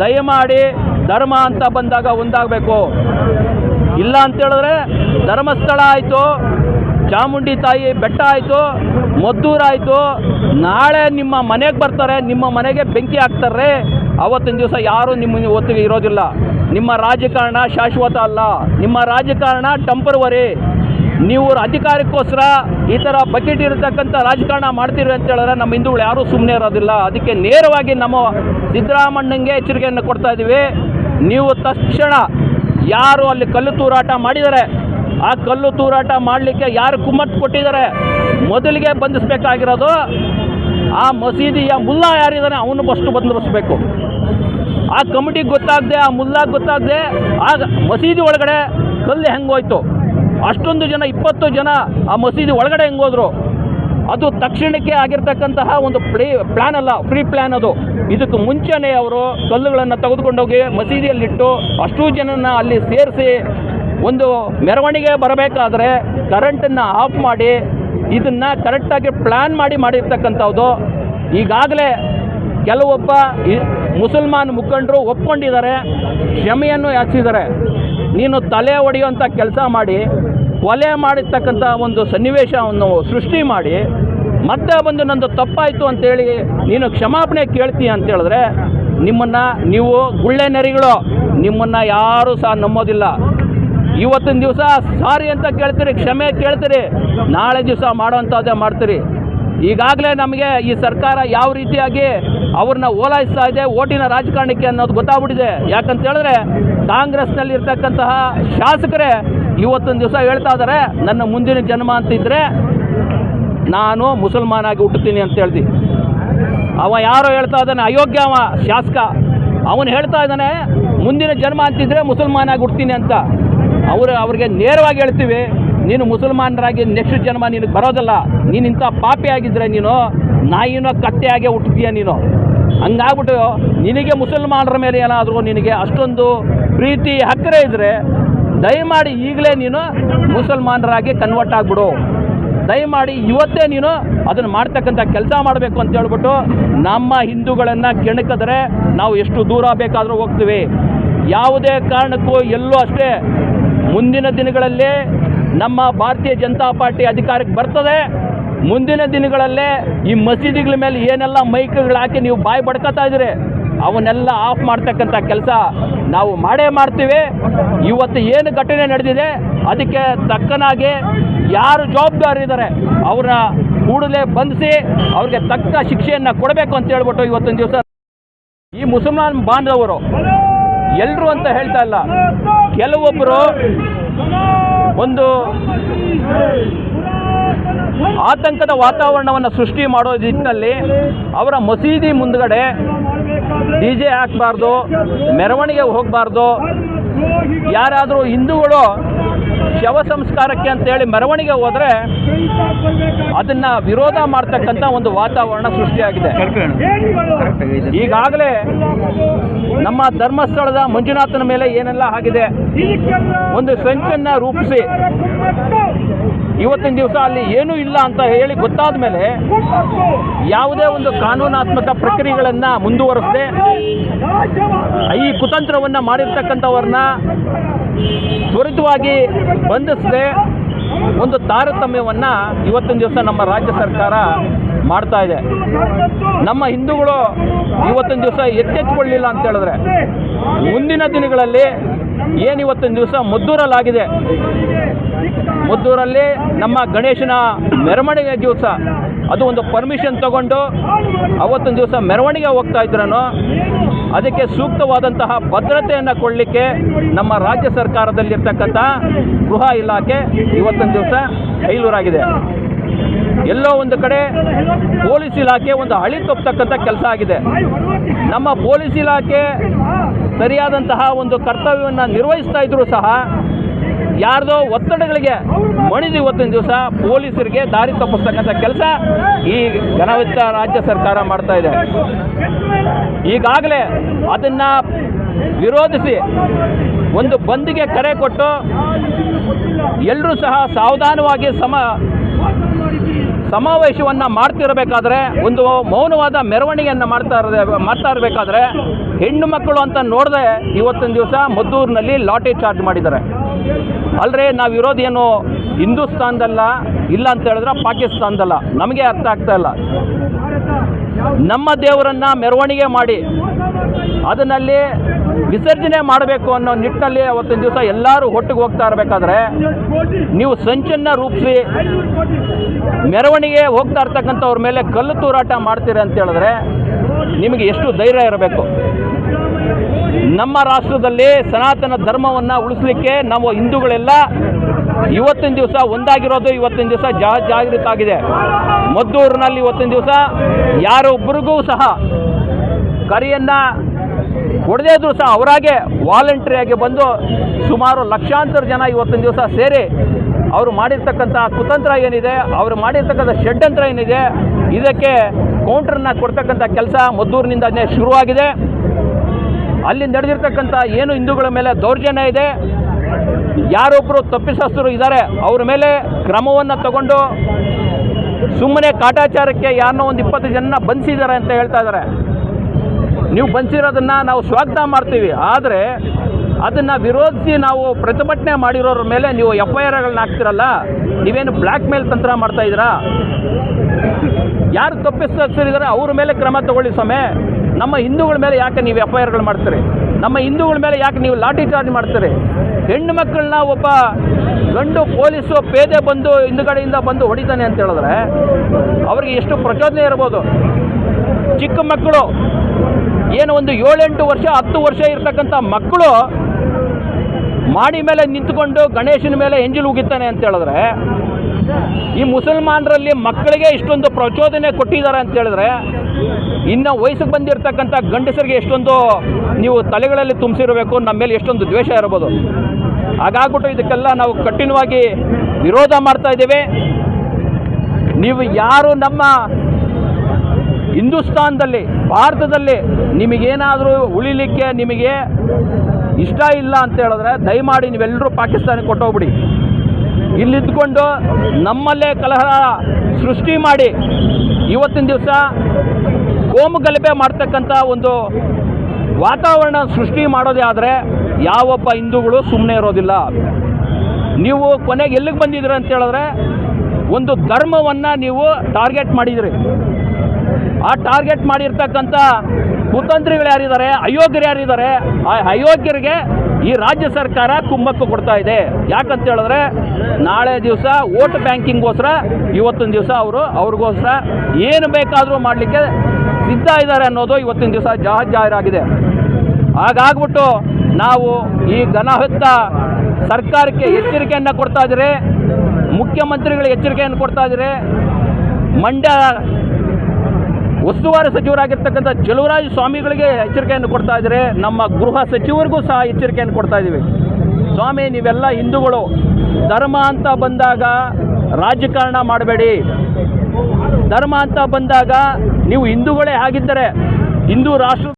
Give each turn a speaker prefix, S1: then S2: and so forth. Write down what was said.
S1: ದಯಮಾಡಿ ಧರ್ಮ ಅಂತ ಬಂದಾಗ ಒಂದಾಗಬೇಕು. ಇಲ್ಲ ಅಂತೇಳಿದ್ರೆ ಧರ್ಮಸ್ಥಳ ಆಯಿತು, ಚಾಮುಂಡಿ ತಾಯಿ ಬೆಟ್ಟ ಆಯಿತು ಮದ್ದೂರಾಯಿತು ನಾಳೆ ನಿಮ್ಮ ಮನೆಗೆ ಬರ್ತಾರೆ, ನಿಮ್ಮ ಮನೆಗೆ ಬೆಂಕಿ ಹಾಕ್ತಾರೆ. ಅವತ್ತಿನ ದಿವಸ ಯಾರೂ ನಿಮ್ಮ ಒತ್ತಿಗೆ ಇರೋದಿಲ್ಲ. ನಿಮ್ಮ ರಾಜಕಾರಣ ಶಾಶ್ವತ ಅಲ್ಲ. ನಿಮ್ಮ ರಾಜಕಾರಣ ಟೆಂಪರವರಿ ನೀವು ಅಧಿಕಾರಕ್ಕೋಸ್ಕರ ಈ ಥರ ಬಕೆಟ್ ಇರತಕ್ಕಂಥ ರಾಜಕಾರಣ ಮಾಡ್ತೀರಿ ಅಂತ ಹೇಳಿದ್ರೆ ನಮ್ಮ ಹಿಂದೂಗಳು ಯಾರೂ ಸುಮ್ಮನೆ ಇರೋದಿಲ್ಲ. ಅದಕ್ಕೆ ನೇರವಾಗಿ ನಮ್ಮ ಸಿದ್ದರಾಮಣ್ಣಂಗೆ ಎಚ್ಚರಿಕೆಯನ್ನು ಕೊಡ್ತಾ ಇದ್ದೀವಿ. ನೀವು ತಕ್ಷಣ ಯಾರು ಅಲ್ಲಿ ಕಲ್ಲು ತೂರಾಟ ಮಾಡಿದ್ದಾರೆ ಆ ಕಲ್ಲು ತೂರಾಟ ಮಾಡಲಿಕ್ಕೆ ಯಾರು ಕುಮ್ಮತ್ತು ಕೊಟ್ಟಿದ್ದಾರೆ ಮೊದಲಿಗೆ ಬಂಧಿಸಬೇಕಾಗಿರೋದು ಆ ಮಸೀದಿಯ ಮುಲ್ಲಾ ಯಾರಿದ್ದಾನೆ ಅವನು ಫಸ್ಟು ಬಂದಿರಿಸ್ಬೇಕು ಆ ಕಮಿಟಿಗೆ ಗೊತ್ತಾಗದೆ, ಆ ಮುಲ್ಲಾಗೆ ಗೊತ್ತಾಗದೆ ಆ ಮಸೀದಿ ಒಳಗಡೆ ಕಲ್ಲು ಹೆಂಗೋಯ್ತು ಅಷ್ಟೊಂದು ಜನ, ಇಪ್ಪತ್ತು ಜನ ಆ ಮಸೀದಿ ಒಳಗಡೆ ಹೆಂಗೋದ್ರು ಅದು ತಕ್ಷಣಕ್ಕೆ ಆಗಿರ್ತಕ್ಕಂತಹ ಒಂದು ಪ್ಲೇ ಪ್ಲ್ಯಾನ್ ಅಲ್ಲ, ಫ್ರೀ ಪ್ಲ್ಯಾನ್ ಅದು. ಇದಕ್ಕೆ ಮುಂಚೆನೇ ಅವರು ಕಲ್ಲುಗಳನ್ನು ತೆಗೆದುಕೊಂಡೋಗಿ ಮಸೀದಿಯಲ್ಲಿಟ್ಟು ಅಷ್ಟೂ ಜನನ ಅಲ್ಲಿ ಸೇರಿಸಿ ಒಂದು ಮೆರವಣಿಗೆ ಬರಬೇಕಾದ್ರೆ ಕರೆಂಟನ್ನು ಆಫ್ ಮಾಡಿ ಇದನ್ನು ಕರೆಕ್ಟಾಗಿ ಪ್ಲ್ಯಾನ್ ಮಾಡಿ ಮಾಡಿರ್ತಕ್ಕಂಥದ್ದು. ಈಗಾಗಲೇ ಕೆಲವೊಬ್ಬ ಮುಸಲ್ಮಾನ್ ಮುಖಂಡರು ಒಪ್ಕೊಂಡಿದ್ದಾರೆ, ಕ್ಷಮೆಯನ್ನು ಯಾಚಿಸಿದ್ದಾರೆ. ನೀನು ತಲೆ ಒಡೆಯುವಂಥ ಕೆಲಸ ಮಾಡಿ ಕೊಲೆ ಮಾಡಿರ್ತಕ್ಕಂಥ ಒಂದು ಸನ್ನಿವೇಶವನ್ನು ಸೃಷ್ಟಿ ಮಾಡಿ, ಮತ್ತೆ ಬಂದು ನಂದು ತಪ್ಪಾಯಿತು ಅಂತೇಳಿ ನೀನು ಕ್ಷಮಾಪಣೆ ಕೇಳ್ತೀಯ ಅಂತ ಹೇಳಿದ್ರೆ, ನಿಮ್ಮನ್ನು ನೀವು ಗುಳ್ಳೆ ನೆರಿಗಳು, ನಿಮ್ಮನ್ನು ಯಾರೂ ಸಹ ನಂಬೋದಿಲ್ಲ. ಇವತ್ತಿನ ದಿವಸ ಸಾರಿ ಅಂತ ಕೇಳ್ತೀರಿ, ಕ್ಷಮೆ ಕೇಳ್ತೀರಿ, ನಾಳೆ ದಿವಸ ಮಾಡೋವಂಥದ್ದೇ ಮಾಡ್ತೀರಿ. ಈಗಾಗಲೇ ನಮಗೆ ಈ ಸರ್ಕಾರ ಯಾವ ರೀತಿಯಾಗಿ ಅವ್ರನ್ನ ಓಲಾಯಿಸ್ತಾ ಇದೆ, ಓಟಿನ ರಾಜಕಾರಣಕ್ಕೆ ಅನ್ನೋದು ಗೊತ್ತಾಗ್ಬಿಟ್ಟಿದೆ. ಯಾಕಂತ ಹೇಳಿದ್ರೆ ಕಾಂಗ್ರೆಸ್ನಲ್ಲಿ ಇರ್ತಕ್ಕಂತಹ ಶಾಸಕರೇ ಇವತ್ತೊಂದು ದಿವಸ ಹೇಳ್ತಾ ಇದ್ದಾರೆ ನನ್ನ ಮುಂದಿನ ಜನ್ಮ ಅಂತಿದ್ರೆ ನಾನು ಮುಸಲ್ಮಾನಾಗಿ ಹುಟ್ಟುತ್ತೀನಿ ಅಂತ ಹೇಳ್ದಿ. ಅವ ಯಾರೋ ಹೇಳ್ತಾ ಇದ್ದಾನೆ, ಅಯೋಗ್ಯ ಅವ, ಶಾಸಕ. ಅವನು ಹೇಳ್ತಾ ಇದ್ದಾನೆ, ಮುಂದಿನ ಜನ್ಮ ಅಂತಿದ್ರೆ ಮುಸಲ್ಮಾನಾಗಿ ಹುಡ್ತೀನಿ ಅಂತ. ಅವರು ಅವ್ರಿಗೆ ನೇರವಾಗಿ ಹೇಳ್ತೀವಿ, ನೀನು ಮುಸಲ್ಮಾನರಾಗಿ ನೆಕ್ಸ್ಟ್ ಜನ್ಮ ನಿನಗೆ ಬರೋದಲ್ಲ, ನೀನು ಇಂಥ ಪಾಪಿ ಆಗಿದ್ರೆ ನೀನು ನಾಯಿನೋ ಕತ್ತೆಯಾಗೆ ಹುಟ್ಟಿದೀಯ ನೀನು. ಹಂಗಾಗ್ಬಿಟ್ಟು ನಿನಗೆ ಮುಸಲ್ಮಾನರ ಮೇಲೆ ಏನಾದರೂ ನಿನಗೆ ಅಷ್ಟೊಂದು ಪ್ರೀತಿ ಹಕ್ಕರೆ ಇದ್ದರೆ ದಯಮಾಡಿ ಈಗಲೇ ನೀನು ಮುಸಲ್ಮಾನರಾಗಿ ಕನ್ವರ್ಟ್ ಆಗಿಬಿಡು. ದಯಮಾಡಿ ಇವತ್ತೇ ನೀನು ಅದನ್ನು ಮಾಡ್ತಕ್ಕಂಥ ಕೆಲಸ ಮಾಡಬೇಕು ಅಂತ ಹೇಳ್ಬಿಟ್ಟು ನಮ್ಮ ಹಿಂದೂಗಳನ್ನು ಕೆಣಕಿದ್ರೆ ನಾವು ಎಷ್ಟು ದೂರ ಬೇಕಾದರೂ ಹೋಗ್ತೀವಿ. ಯಾವುದೇ ಕಾರಣಕ್ಕೂ ಎಲ್ಲೂ ಅಷ್ಟೇ. ಮುಂದಿನ ದಿನಗಳಲ್ಲಿ ನಮ್ಮ ಭಾರತೀಯ ಜನತಾ ಪಾರ್ಟಿ ಅಧಿಕಾರಕ್ಕೆ ಬರ್ತದೆ. ಮುಂದಿನ ದಿನಗಳಲ್ಲೇ ಈ ಮಸೀದಿಗಳ ಮೇಲೆ ಏನೆಲ್ಲ ಮೈಕ್ಗಳು ಹಾಕಿ ನೀವು ಬಾಯಿ ಬಡ್ಕೋತಾ ಇದ್ದೀರಿ, ಅವನ್ನೆಲ್ಲ ಆಫ್ ಮಾಡ್ತಕ್ಕಂಥ ಕೆಲಸ ನಾವು ಮಾಡೇ ಮಾಡ್ತೀವಿ. ಇವತ್ತು ಏನು ಘಟನೆ ನಡೆದಿದೆ, ಅದಕ್ಕೆ ತಕ್ಕನಾಗಿ ಯಾರು ಜವಾಬ್ದಾರಿ ಇದ್ದಾರೆ, ಅವರ ಕೂಡಲೇ ಬಂಧಿಸಿ ಅವ್ರಿಗೆ ತಕ್ಕ ಶಿಕ್ಷೆಯನ್ನು ಕೊಡಬೇಕು ಅಂತ ಹೇಳ್ಬಿಟ್ಟು ಇವತ್ತೊಂದು ದಿವಸ ಈ ಮುಸಲ್ಮಾನ್ ಬಾಂಧವರು ಎಲ್ಲರೂ ಅಂತ ಹೇಳ್ತಾ ಇಲ್ಲ. ಕೆಲವೊಬ್ಬರು ಒಂದು ಆತಂಕದ ವಾತಾವರಣವನ್ನು ಸೃಷ್ಟಿ ಮಾಡೋ ನಿಟ್ಟಿನಲ್ಲಿ ಅವರ ಮಸೀದಿ ಮುಂದ್ಗಡೆ ಡಿ ಜೆ ಹಾಕಬಾರ್ದು, ಮೆರವಣಿಗೆ ಹೋಗಬಾರ್ದು. ಯಾರಾದರೂ ಹಿಂದೂಗಳು ಶವ ಸಂಸ್ಕಾರಕ್ಕೆ ಅಂತೇಳಿ ಮೆರವಣಿಗೆ ಹೋದರೆ ಅದನ್ನು ವಿರೋಧ ಮಾಡ್ತಕ್ಕಂಥ ಒಂದು ವಾತಾವರಣ ಸೃಷ್ಟಿಯಾಗಿದೆ. ಈಗಾಗಲೇ ನಮ್ಮ ಧರ್ಮಸ್ಥಳದ ಮಂಜುನಾಥನ ಮೇಲೆ ಏನೆಲ್ಲ ಆಗಿದೆ? ಒಂದು ಸಂಚನ್ನು ರೂಪಿಸಿ. ಇವತ್ತಿನ ದಿವಸ ಅಲ್ಲಿ ಏನೂ ಇಲ್ಲ ಅಂತ ಹೇಳಿ ಗೊತ್ತಾದ ಮೇಲೆ ಯಾವುದೇ ಒಂದು ಕಾನೂನಾತ್ಮಕ ಪ್ರಕ್ರಿಯೆಗಳನ್ನು ಮುಂದುವರೆಸದೆ ಈ ಕುತಂತ್ರವನ್ನು ಮಾಡಿರ್ತಕ್ಕಂಥವ್ರನ್ನ ತ್ವರಿತವಾಗಿ ಬಂಧಿಸದೆ ಒಂದು ತಾರತಮ್ಯವನ್ನು ಇವತ್ತಿನ ದಿವಸ ನಮ್ಮ ರಾಜ್ಯ ಸರ್ಕಾರ ಮಾಡ್ತಾ ಇದೆ. ನಮ್ಮ ಹಿಂದೂಗಳು ಇವತ್ತಿನ ದಿವಸ ಎಚ್ಚೆತ್ತುಕೊಳ್ಳಿಲ್ಲ ಅಂತ ಹೇಳಿದ್ರೆ ಮುಂದಿನ ದಿನಗಳಲ್ಲಿ ಏನು ಇವತ್ತಿನ ದಿವಸ ಮದ್ದೂರಲ್ಲಾಗಿದೆ? ಮದ್ದೂರಲ್ಲಿ ನಮ್ಮ ಗಣೇಶನ ಮೆರವಣಿಗೆ ದಿವಸ. ಅದು ಒಂದು ಪರ್ಮಿಷನ್ ತಗೊಂಡು ಅವತ್ತಿನ ದಿವಸ ಮೆರವಣಿಗೆ ಹೋಗ್ತಾ ಇದ್ರೂ ಅದಕ್ಕೆ ಸೂಕ್ತವಾದಂತಹ ಭದ್ರತೆಯನ್ನು ಕೊಡಲಿಕ್ಕೆ ನಮ್ಮ ರಾಜ್ಯ ಸರ್ಕಾರದಲ್ಲಿರ್ತಕ್ಕಂಥ ಗೃಹ ಇಲಾಖೆ ಇವತ್ತಿನ ದಿವಸ ಕೈಲೂರಾಗಿದೆ. ಎಲ್ಲೋ ಒಂದು ಕಡೆ ಪೊಲೀಸ್ ಇಲಾಖೆ ಒಂದು ಹಳಿ ತಪ್ಪತಕ್ಕಂಥ ಕೆಲಸ ಆಗಿದೆ. ನಮ್ಮ ಪೊಲೀಸ್ ಇಲಾಖೆ ಸರಿಯಾದಂತಹ ಒಂದು ಕರ್ತವ್ಯವನ್ನು ನಿರ್ವಹಿಸ್ತಾ ಇದ್ರೂ ಸಹ ಯಾರ್ದೋ ಒತ್ತಡಗಳಿಗೆ ಮಣಿದು ಇವತ್ತಿನ ದಿವಸ ಪೊಲೀಸರಿಗೆ ದಾರಿ ತಪ್ಪಿಸ್ತಕ್ಕಂಥ ಕೆಲಸ ಈ ಘನವಿತ್ತ ರಾಜ್ಯ ಸರ್ಕಾರ ಮಾಡ್ತಾ ಇದೆ. ಈಗಾಗಲೇ ಅದನ್ನು ವಿರೋಧಿಸಿ ಒಂದು ಬಂದಿಗೆ ಕರೆ ಕೊಟ್ಟು ಎಲ್ಲರೂ ಸಹ ಸಾವಧಾನವಾಗಿ ಸಮ ಸಮಾವೇಶವನ್ನು ಮಾಡ್ತಿರಬೇಕಾದ್ರೆ ಒಂದು ಮೌನವಾದ ಮೆರವಣಿಗೆಯನ್ನು ಮಾಡ್ತಾ ಇರದೆ ಮಾಡ್ತಾ ಇರಬೇಕಾದ್ರೆ ಹೆಣ್ಣು ಮಕ್ಕಳು ಅಂತ ನೋಡದೆ ಇವತ್ತಿನ ದಿವಸ ಮದ್ದೂರಿನಲ್ಲಿ ಲಾಟರಿ ಚಾರ್ಜ್ ಮಾಡಿದ್ದಾರೆ. ಅಲ್ರಿ ನಾವು ಇರೋದೇನು ಹಿಂದೂಸ್ತಾನದಲ್ಲ ಇಲ್ಲ ಅಂತ ಹೇಳಿದ್ರೆ ಪಾಕಿಸ್ತಾನದಲ್ಲ. ನಮಗೆ ಅರ್ಥ ಆಗ್ತಾ ಇಲ್ಲ. ನಮ್ಮ ದೇವರನ್ನ ಮೆರವಣಿಗೆ ಮಾಡಿ ಅದನ್ನಲ್ಲಿ ವಿಸರ್ಜನೆ ಮಾಡಬೇಕು ಅನ್ನೋ ನಿಟ್ಟಿನಲ್ಲಿ ಅವತ್ತಿನ ದಿವಸ ಎಲ್ಲರೂ ಒಟ್ಟಿಗೆ ಹೋಗ್ತಾ ಇರಬೇಕಾದ್ರೆ ನೀವು ಸಂಚನ್ನು ರೂಪಿಸಿ ಮೆರವಣಿಗೆ ಹೋಗ್ತಾ ಇರ್ತಕ್ಕಂಥವ್ರ ಮೇಲೆ ಕಲ್ಲು ತೂರಾಟ ಮಾಡ್ತೀರಿ ಅಂತ ಹೇಳಿದ್ರೆ ನಿಮಗೆ ಎಷ್ಟು ಧೈರ್ಯ ಇರಬೇಕು? ನಮ್ಮ ರಾಷ್ಟ್ರದಲ್ಲಿ ಸನಾತನ ಧರ್ಮವನ್ನು ಉಳಿಸಲಿಕ್ಕೆ ನಾವು ಹಿಂದೂಗಳೆಲ್ಲ ಇವತ್ತಿನ ದಿವಸ ಒಂದಾಗಿರೋದು, ಇವತ್ತಿನ ದಿವಸ ಜಾ, ಜಾಗೃತ ಆಗಿದೆ. ಮದ್ದೂರಿನಲ್ಲಿ ಇವತ್ತಿನ ದಿವಸ ಯಾರೊಬ್ಬರಿಗೂ ಸಹ ಕರೆಯನ್ನು ಕೊಡದೇ ಸಹ ಅವರಾಗೆ ವಾಲಂಟ್ರಿಯಾಗಿ ಬಂದು ಸುಮಾರು ಲಕ್ಷಾಂತರ ಜನ ಇವತ್ತಿನ ದಿವಸ ಸೇರಿ ಅವರು ಮಾಡಿರ್ತಕ್ಕಂಥ ಕುತಂತ್ರ ಏನಿದೆ, ಅವರು ಮಾಡಿರ್ತಕ್ಕಂಥ ಷಡ್ಯಂತ್ರ ಏನಿದೆ, ಇದಕ್ಕೆ ಕೌಂಟ್ರನ್ನ ಕೊಡ್ತಕ್ಕಂಥ ಕೆಲಸ ಮದ್ದೂರಿನಿಂದನೇ ಶುರುವಾಗಿದೆ. ಅಲ್ಲಿ ನಡೆದಿರ್ತಕ್ಕಂಥ ಏನು ಹಿಂದೂಗಳ ಮೇಲೆ ದೌರ್ಜನ್ಯ ಇದೆ ಯಾರೊಬ್ಬರು ತಪ್ಪಿಸಸ್ತರು ಇದ್ದಾರೆ, ಅವ್ರ ಮೇಲೆ ಕ್ರಮವನ್ನು ತಗೊಂಡು ಸುಮ್ಮನೆ ಕಾಟಾಚಾರಕ್ಕೆ ಯಾರನ್ನೋ ಒಂದು ಇಪ್ಪತ್ತು ಜನ ಬಂಧಿಸಿದ್ದಾರೆ ಅಂತ ಹೇಳ್ತಾ ಇದ್ದಾರೆ. ನೀವು ಬಂಧಿಸಿರೋದನ್ನ ನಾವು ಸ್ವಾಗತ ಮಾಡ್ತೀವಿ, ಆದರೆ ಅದನ್ನು ವಿರೋಧಿಸಿ ನಾವು ಪ್ರತಿಭಟನೆ ಮಾಡಿರೋರ ಮೇಲೆ ನೀವು ಎಫ್ ಐ ಆರ್ಗಳನ್ನ ಹಾಕ್ತಿರಲ್ಲ, ನೀವೇನು ಬ್ಲ್ಯಾಕ್ ಮೇಲ್ ತಂತ್ರ ಮಾಡ್ತಾ ಇದ್ದೀರಾ? ಯಾರು ತಪ್ಪಿಸ್ತಾರೆ ಅವ್ರ ಮೇಲೆ ಕ್ರಮ ತಗೊಳ್ಳಿ ಸ್ವಾಮಿ. ನಮ್ಮ ಹಿಂದೂಗಳ ಮೇಲೆ ಯಾಕೆ ನೀವು ಎಫ್ ಐ ಆರ್ಗಳು ಮಾಡ್ತೀರಿ? ನಮ್ಮ ಹಿಂದೂಗಳ ಮೇಲೆ ಯಾಕೆ ನೀವು ಲಾಠಿ ಚಾರ್ಜ್ ಮಾಡ್ತೀರಿ? ಹೆಣ್ಣು ಮಕ್ಕಳನ್ನ ಒಬ್ಬ ಗಂಡು ಪೊಲೀಸು ಪೇದೆ ಬಂದು ಹಿಂದುಗಡೆಯಿಂದ ಬಂದು ಹೊಡಿತಾನೆ ಅಂತ ಹೇಳಿದ್ರೆ ಅವ್ರಿಗೆ ಎಷ್ಟು ಪ್ರಚೋದನೆ ಇರ್ಬೋದು? ಚಿಕ್ಕ ಮಕ್ಕಳು, ಏನು ಒಂದು ಏಳೆಂಟು ವರ್ಷ, ಹತ್ತು ವರ್ಷ ಇರ್ತಕ್ಕಂಥ ಮಕ್ಕಳು ಮಾಡಿ ಮೇಲೆ ನಿಂತ್ಕೊಂಡು ಗಣೇಶನ ಮೇಲೆ ಎಂಜಿಲ್ ಉಗಿತಾನೆ ಅಂತ ಹೇಳಿದ್ರೆ ಈ ಮುಸಲ್ಮಾನರಲ್ಲಿ ಮಕ್ಕಳಿಗೆ ಇಷ್ಟೊಂದು ಪ್ರಚೋದನೆ ಕೊಟ್ಟಿದ್ದಾರೆ ಅಂತ ಹೇಳಿದ್ರೆ, ಇನ್ನು ವಯಸ್ಸಿಗೆ ಬಂದಿರತಕ್ಕಂಥ ಗಂಡಸರಿಗೆ ಎಷ್ಟೊಂದು ನೀವು ತಲೆಗಳಲ್ಲಿ ತುಂಬಿಸಿರಬೇಕು, ನಮ್ಮ ಮೇಲೆ ಎಷ್ಟೊಂದು ದ್ವೇಷ ಇರ್ಬೋದು ಹಾಗಾಗ್ಬಿಟ್ಟು ಇದಕ್ಕೆಲ್ಲ ನಾವು ಕಠಿಣವಾಗಿ ವಿರೋಧ ಮಾಡ್ತಾ ಇದ್ದೇವೆ. ನೀವು ಯಾರು ನಮ್ಮ ಹಿಂದೂಸ್ತಾನದಲ್ಲಿ, ಭಾರತದಲ್ಲಿ ನಿಮಗೇನಾದರೂ ಉಳಿಲಿಕ್ಕೆ ನಿಮಗೆ ಇಷ್ಟ ಇಲ್ಲ ಅಂತ ಹೇಳಿದ್ರೆ, ದಯಮಾಡಿ ನೀವೆಲ್ಲರೂ ಪಾಕಿಸ್ತಾನಕ್ಕೆ ಕೊಟ್ಟೋಗ್ಬಿಡಿ. ಇಲ್ಲಿದ್ದುಕೊಂಡು ನಮ್ಮಲ್ಲೇ ಕಲಹ ಸೃಷ್ಟಿ ಮಾಡಿ ಇವತ್ತಿನ ದಿವಸ ಕೋಮು ಗಲಭೆ ಮಾಡ್ತಕ್ಕಂಥ ಒಂದು ವಾತಾವರಣ ಸೃಷ್ಟಿ ಮಾಡೋದೇ ಆದರೆ ಯಾವೊಬ್ಬ ಹಿಂದೂಗಳು ಸುಮ್ಮನೆ ಇರೋದಿಲ್ಲ. ನೀವು ಕೊನೆಗೆ ಎಲ್ಲಿಗೆ ಬಂದಿದ್ದೀರ ಅಂತ ಹೇಳಿದ್ರೆ ಒಂದು ಧರ್ಮವನ್ನು ನೀವು ಟಾರ್ಗೆಟ್ ಮಾಡಿದಿರಿ ಆ ಟಾರ್ಗೆಟ್ ಮಾಡಿರ್ತಕ್ಕಂಥ ಕುತಂತ್ರಿಗಳು ಯಾರಿದ್ದಾರೆ? ಅಯೋಗ್ಯರು ಯಾರಿದ್ದಾರೆ? ಆ ಅಯೋಗ್ಯರಿಗೆ ಈ ರಾಜ್ಯ ಸರ್ಕಾರ ಕುಮ್ಮಕ್ಕು ಕೊಡ್ತಾ ಇದೆ. ಯಾಕಂತ ಹೇಳಿದ್ರೆ ನಾಳೆ ದಿವಸ ಓಟ್ ಬ್ಯಾಂಕಿಂಗ್ಗೋಸ್ಕರ, ಇವತ್ತಿನ ದಿವಸ ಅವರು ಅವ್ರಿಗೋಸ್ಕರ ಏನು ಬೇಕಾದರೂ ಮಾಡಲಿಕ್ಕೆ ಸಿದ್ಧ ಇದ್ದಾರೆ ಅನ್ನೋದು ಇವತ್ತಿನ ದಿವಸ ಜಾಹೀರಾಗಿದೆ. ಹಾಗಾಗ್ಬಿಟ್ಟು ನಾವು ಈ ಘನಹೆತ್ತ ಸರ್ಕಾರಕ್ಕೆ ಎಚ್ಚರಿಕೆಯನ್ನು ಕೊಡ್ತಾ ಇದ್ದೀರಿ, ಮುಖ್ಯಮಂತ್ರಿಗಳಿಗೆ ಎಚ್ಚರಿಕೆಯನ್ನು ಕೊಡ್ತಾ ಇದ್ದೀರಿ, ಮಂಡ್ಯ ಉಸ್ತುವಾರಿ ಸಚಿವರಾಗಿರ್ತಕ್ಕಂಥ ಚಲುವರಾಜ ಸ್ವಾಮಿಗಳಿಗೆ ಎಚ್ಚರಿಕೆಯನ್ನು ಕೊಡ್ತಾ ಇದ್ದರೆ. ನಮ್ಮ ಗೃಹ ಸಚಿವರಿಗೂ ಸಹ ಎಚ್ಚರಿಕೆಯನ್ನು ಕೊಡ್ತಾ ಇದ್ದೀವಿ. ಸ್ವಾಮಿ, ನೀವೆಲ್ಲ ಹಿಂದೂಗಳು. ಧರ್ಮ ಅಂತ ಬಂದಾಗ ರಾಜಕಾರಣ ಮಾಡಬೇಡಿ. ಧರ್ಮ ಅಂತ ಬಂದಾಗ ನೀವು ಹಿಂದೂಗಳೇ ಆಗಿದ್ದರೆ ಹಿಂದೂ ರಾಷ್ಟ್ರ